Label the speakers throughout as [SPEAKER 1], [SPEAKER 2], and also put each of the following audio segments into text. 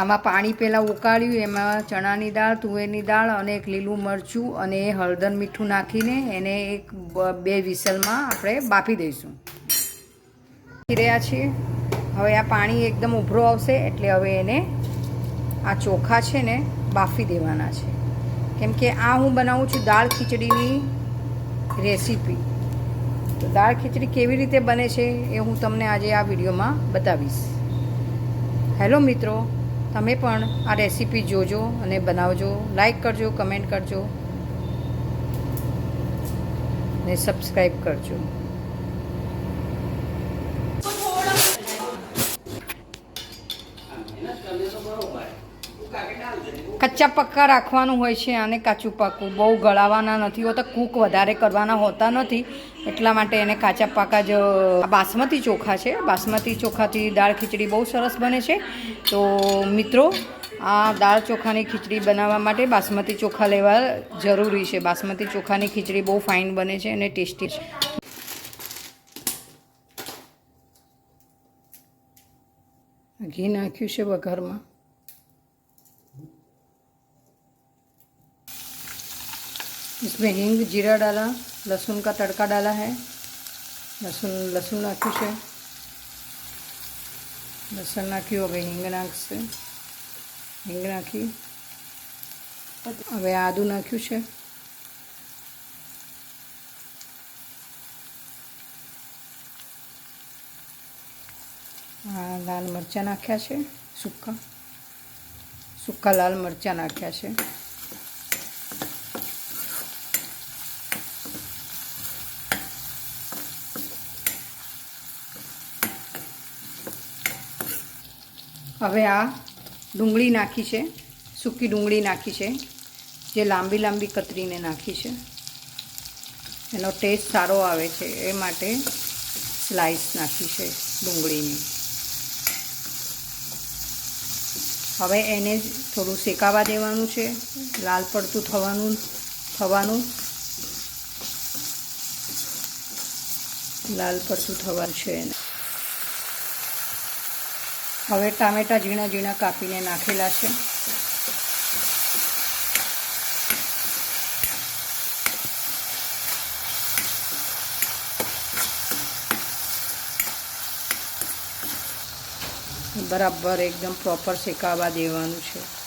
[SPEAKER 1] આમાં પાણી પહેલાં ઉકાળ્યું, એમાં ચણાની દાળ, તુવેરની દાળ અને એક લીલું મરચું અને હળદર મીઠું નાખીને એને એક બ- વિસલમાં આપણે બાફી દઈશું. રહ્યા છીએ. હવે આ પાણી એકદમ ઉભરો આવશે એટલે હવે એને આ ચોખા છે ને બાફી દેવાના છે. કેમ કે આ હું બનાવું છું દાળ ખીચડીની રેસીપી. તો દાળ ખીચડી કેવી રીતે બને છે એ હું તમને આજે આ વિડીયોમાં બતાવીશ. હેલો મિત્રો. તમે પણ આ રેસીપી જોજો અને બનાવજો લાઈક કરજો કમેન્ટ કરજો અને સબસ્ક્રાઈબ કરજો. કચ્ચા પક્કા રાખવાનું હોય છે અને કાચું પાકું બહુ ગળાવાના નથી હોતા, કૂક વધારે કરવાના હોતા નથી. એટલા માટે એને કાચા પાકા જ બાસમતી ચોખા છે. બાસમતી ચોખાથી દાળ ખીચડી બહુ સરસ બને છે. તો મિત્રો, આ દાળ ચોખાની ખીચડી બનાવવા માટે બાસમતી ચોખા લેવા જરૂરી છે. બાસમતી ચોખાની ખીચડી બહુ ફાઇન બને છે અને ટેસ્ટી છે. ઘી નાખ્યું છે વઘારમાં. इसमें हींग जीरा डाला लहसुन का तड़का डाला है લસુન લસુન નાખ્યું છે લસણ નાખ્યું હવે હિંગ નાખશે હિંગ નાખી હવે આદું નાખ્યું છે આ લાલ મરચાં નાખ્યા છે સૂકા સૂકા લાલ મરચાં નાખ્યા છે હવે આ ડુંગળી નાખી છે, સૂકી ડુંગળી નાખી છે, જે લાંબી લાંબી કતરીને નાખી છે. એનો ટેસ્ટ સારો આવે છે, એ માટે સ્લાઈસ નાખી છે ડુંગળીની. હવે એને થોડું શેકાવા દેવાનું છે, લાલ પડતું થવાનું થવાનું. લાલ પડતું થવાનું છે એને. હવે ટામેટાં ઝીણા ઝીણા કાપીને નાખેલા છે. બરાબર એકદમ પ્રોપર શેકાવા દેવાનું છે.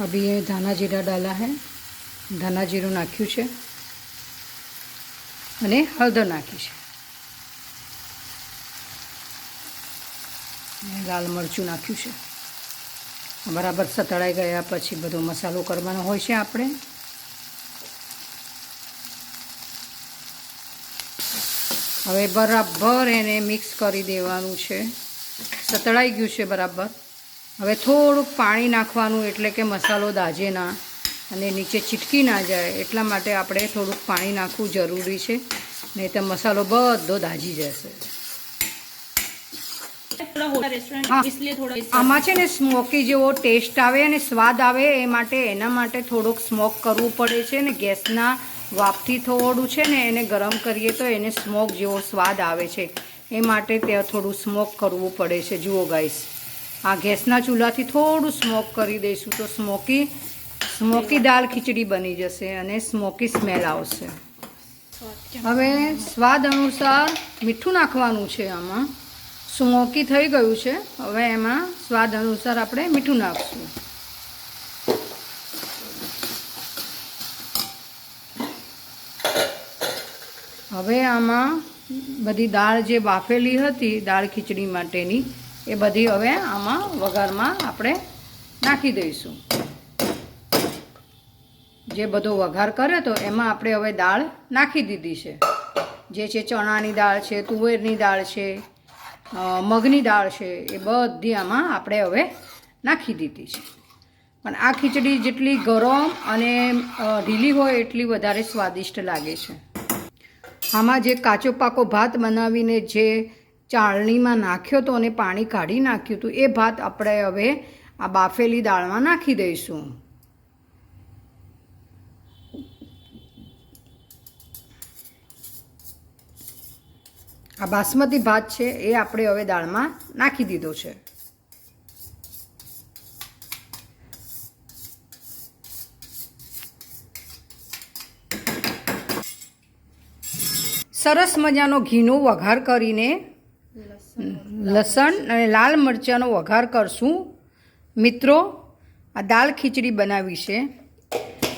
[SPEAKER 1] અભી એ ધાના જીરા ડાલા હૈ ધાના જીરું નાખ્યું છે અને હળદર નાખી છે લાલ મરચું નાખ્યું છે બરાબર સતળાઈ ગયા પછી બધો મસાલો કરવાનો હોય છે આપણે। હવે બરાબર એને મિક્સ કરી દેવાનું છે। સતળાઈ ગયું છે બરાબર। હવે થોડુંક પાણી નાખવાનું એટલે કે મસાલો દાજે ના અને નીચે ચીટકી ના જાય એટલા માટે આપણે થોડુંક પાણી નાખવું જરૂરી છે. નહીં તો મસાલો બધો દાજી જશે. આમાં છે ને સ્મોકી જેવો ટેસ્ટ આવે અને સ્વાદ આવે એ માટે એના માટે થોડુંક સ્મોક કરવું પડે છે ને ગેસના વાપથી થોડું છે ને એને ગરમ કરીએ તો એને સ્મોક જેવો સ્વાદ આવે છે. એ માટે ત્યાં થોડું સ્મોક કરવું પડે છે. જુઓ ગાઈસ આ ગેસના ચૂલાથી થોડું સ્મોક કરી દઈશું તો સ્મોકી સ્મોકી દાળ ખીચડી બની જશે અને સ્મોકી સ્મેલ આવશે. હવે સ્વાદ અનુસાર મીઠું નાખવાનું છે આમાં. સ્મોકી થઈ ગયું છે. હવે એમાં સ્વાદ અનુસાર આપણે મીઠું નાખશું. હવે આમાં બધી દાળ જે બાફેલી હતી દાળ ખીચડી માટેની એ બધી હવે આમાં વઘારમાં આપણે નાખી દઈશું. જે બધો વઘાર કર્યો તો એમાં આપણે હવે દાળ નાખી દીધી છે. જે છે ચણાની દાળ છે, તુવેરની દાળ છે મગની દાળ છે, એ બધી આમાં આપણે હવે નાખી દીધી છે. પણ આ ખીચડી જેટલી ગરમ અને ઢીલી હોય એટલી વધારે સ્વાદિષ્ટ લાગે છે. આમાં જે કાચો પાકો ભાત બનાવીને જે ચાળણીમાં નાખ્યો હતો અને પાણી કાઢી નાખ્યું હતું. એ ભાત આપણે હવે આ બાફેલી દાળમાં નાખી દઈશું. આ બાસમતી ભાત છે એ આપણે હવે દાળમાં નાખી દીધો છે. સરસ મજાનો ઘીનો વઘાર કરીને લસણ અને લાલ મરચાંનો વઘાર કરશું. મિત્રો, આ દાળ ખીચડી બનાવી છે.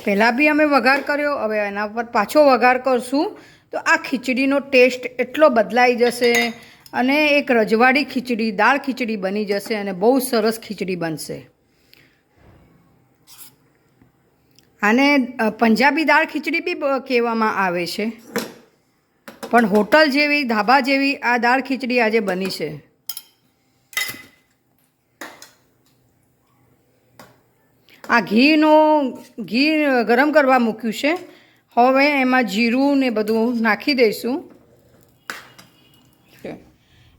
[SPEAKER 1] પહેલાં બી અમે વઘાર કર્યો, હવે એના પર પાછો વઘાર કરશું. તો આ ખીચડીનો ટેસ્ટ એટલો બદલાઈ જશે અને એક રજવાડી ખીચડી, દાળ ખીચડી બની જશે અને બહુ સરસ ખીચડી બનશે. આને પંજાબી દાળ ખીચડી બી, કહેવામાં આવે છે. પણ હોટલ જેવી, ધાબા જેવી આ દાળ ખીચડી આજે બની છે. આ ઘીનો, ઘી ગરમ કરવા મૂક્યું છે. હવે એમાં જીરું ને બધું નાખી દઈશું.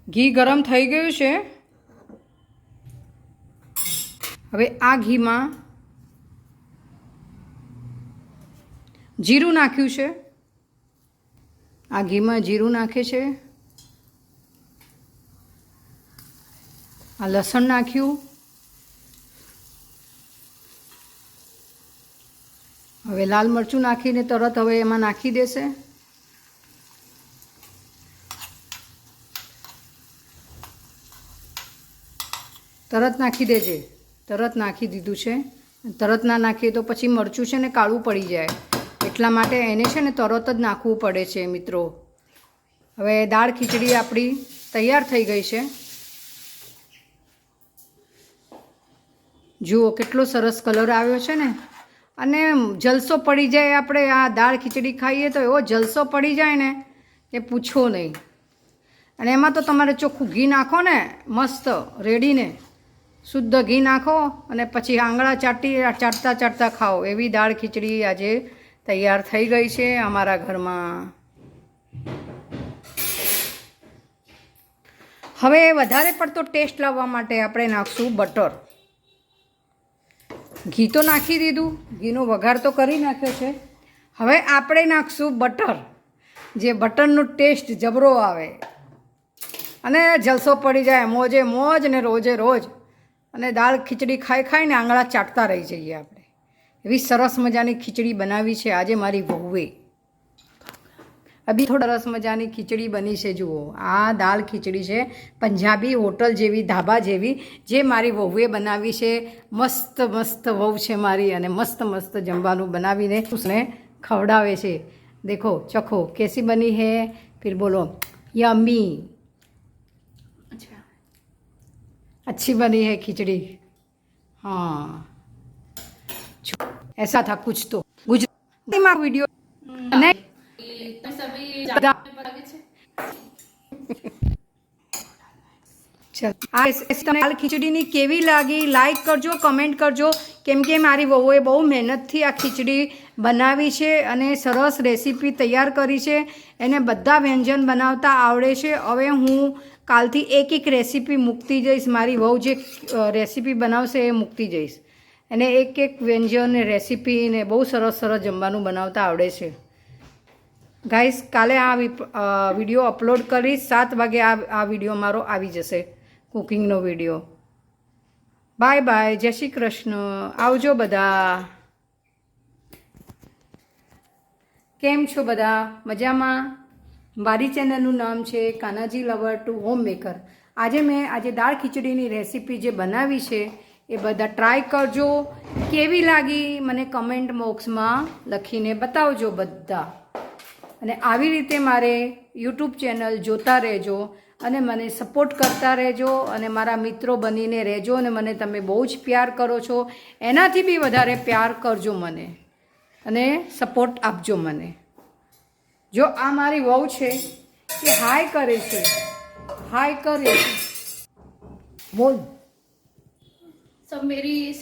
[SPEAKER 1] ઘી ગરમ થઈ ગયું છે. હવે આ ઘીમાં જીરું નાખ્યું છે. આ ઘીમાં જીરું નાખે છે. આ લસણ નાખ્યું. હવે લાલ મરચું નાખીને તરત હવે એમાં નાખી દેશે. તરત નાખી દેજે. તરત નાખી દીધું છે. તરત ના નાખીએ તો પછી મરચું છે ને કાળું પડી જાય. એટલા માટે એને છે ને તરત જ નાખવું પડે છે મિત્રો. હવે દાળ ખીચડી આપણી તૈયાર થઈ ગઈ છે. જુઓ કેટલો સરસ કલર આવ્યો છે ને. અને જલસો પડી જાય, આપણે આ દાળ ખીચડી ખાઈએ તો એવો જલસો પડી જાય ને કે પૂછો નહીં. અને એમાં તો તમારે ચોખ્ખું ઘી નાખો ને, મસ્ત, રેડીને. શુદ્ધ ઘી નાખો અને પછી આંગળા ચાટી, ચાટતા ચાટતા ખાઓ. એવી દાળ ખીચડી આજે તૈયાર થઈ ગઈ છે અમારા ઘરમાં. હવે વધારે પડતો ટેસ્ટ લાવવા માટે આપણે નાખશું બટર. ઘી તો નાખી દીધું, ઘીનો વઘાર તો કરી નાખ્યો છે. હવે આપણે નાખશું બટર, જે બટરનો ટેસ્ટ જબરો આવે. અને જલસો પડી જાય, મોજે મોજ ને રોજે રોજ. અને દાળ ખીચડી ખાઈ ખાઈને આંગળા ચાટતા રહી જઈએ આપણે. એવી સરસ મજાની ખીચડી બનાવી છે આજે મારી વહુએ. અભી થોડા રસ મજાની ખીચડી બની છે જુઓ આ દાળ ખીચડી છે પંજાબી હોટલ જેવી ધાબા જેવી જે મારી વહુએ બનાવી છે મસ્ત મસ્ત વહુ છે મારી અને મસ્ત મસ્ત જમવાનું બનાવીને उसने ખવડાવે છે દેખો ચખો કેસી બની હે फिर बोलो यम्मी अच्छी बनी है खिचड़ी हाँ छो- ऐसा था कुछ तो गुजराती में वीडियो नहीं ચાલ આ તમને દાળ ખીચડીની કેવી લાગી? લાઈક કરજો કમેન્ટ કરજો. કેમ કે મારી વહુએ બહુ મહેનતથી આ ખીચડી બનાવી છે અને સરસ રેસીપી તૈયાર કરી છે. એને બધા વ્યંજન બનાવતા આવડે છે. હવે હું કાલથી એક એક રેસીપી મૂકતી જઈશ. મારી વહુ જે રેસીપી બનાવશે એ મૂકતી જઈશ. એને એક એક વ્યંજન રેસીપી ને બહુ સરસ સરસ જમવાનું બનાવતા આવડે છે. ગાઈસ કાલે આ વીડિયો અપલોડ કરીશ સાત વાગે આ આ વીડિયો મારો આવી જશે કુકિંગનો વીડિયો બાય બાય જય શ્રી કૃષ્ણ. આવજો બધા. કેમ છો બધા? મજામાં? મારી ચેનલનું નામ છે Kanaji lover to home maker આજે મેં, આજે દાળ ખીચડીની રેસીપી જે બનાવી છે, એ બધા ટ્રાય કરજો. કેવી લાગી? મને કમેન્ટ બોક્સમાં લખીને બતાવજો બધા. અને આવી રીતે મારે યુટ્યુબ ચેનલ જોતા રહેજો અને મને સપોર્ટ કરતા રહેજો અને મારા મિત્રો બનીને રહેજો અને મને તમે બહુ જ પ્યાર કરો છો. એનાથી બી વધારે પ્યાર કરજો મને અને સપોર્ટ આપજો મને. જો આ મારી વહુ છે કે હાય કરે છે હાય કરે છે. બોલ.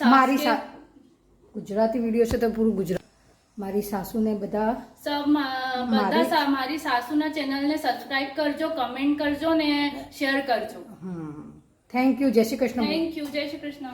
[SPEAKER 1] મારી ગુજરાતી વીડિયો છે તો પૂરું ગુજરાત મારી સાસુને બધા
[SPEAKER 2] બધા
[SPEAKER 1] મારી-
[SPEAKER 2] સા- મારી સાસુના ચેનલને સબસ્ક્રાઇબ કરજો કમેન્ટ કરજો ને શેર કરજો.
[SPEAKER 1] થેન્ક યુ જય શ્રી કૃષ્ણ.
[SPEAKER 2] થેન્ક યુ જય શ્રી કૃષ્ણ.